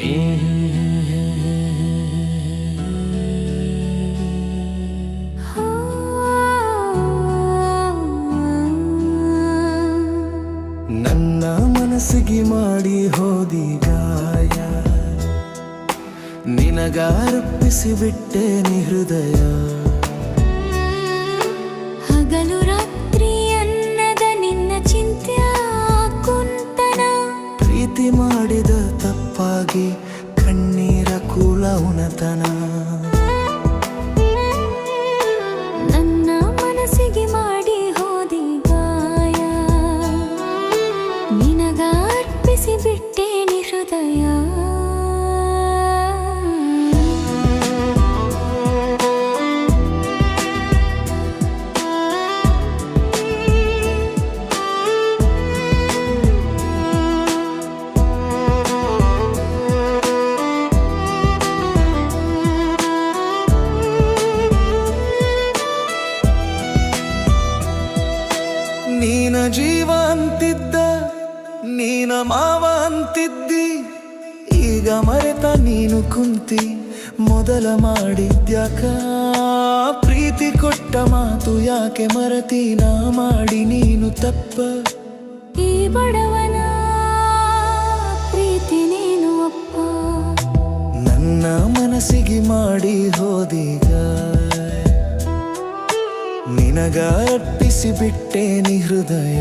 ನನ್ನ ಮನಸ್ಸಿಗೆ ಮಾಡಿ ಹೋದಿ ಗಾಯ. ನಿನಗಾರ್ಪಿಸಿ ಬಿಟ್ಟೆ ಹೃದಯ. ಕಣ್ಣೀರ ಕೂಲ ಉಣತನ ಅಂತಿದ್ದ ನೀನ ಮಾವ ಅಂತಿದ್ದಿ. ಈಗ ಮರೆತ ನೀನು ಕುಂತಿ ಮೊದಲ ಮಾಡಿದ್ಯಾಕ? ಪ್ರೀತಿ ಕೊಟ್ಟ ಮಾತು ಯಾಕೆ ಮರತಿ ನಾ ಮಾಡಿ ನೀನು ತಪ್ಪ? ಈ ಬಡವನ ಪ್ರೀತಿ ನೀನು ಅಪ್ಪ. ನನ್ನ ಮನಸ್ಸಿಗೆ ಮಾಡಿ ಹೋದೀಗ. ನಿನಗ ಅರ್ಪಿಸಿ ಬಿಟ್ಟೇನಿ ಹೃದಯ.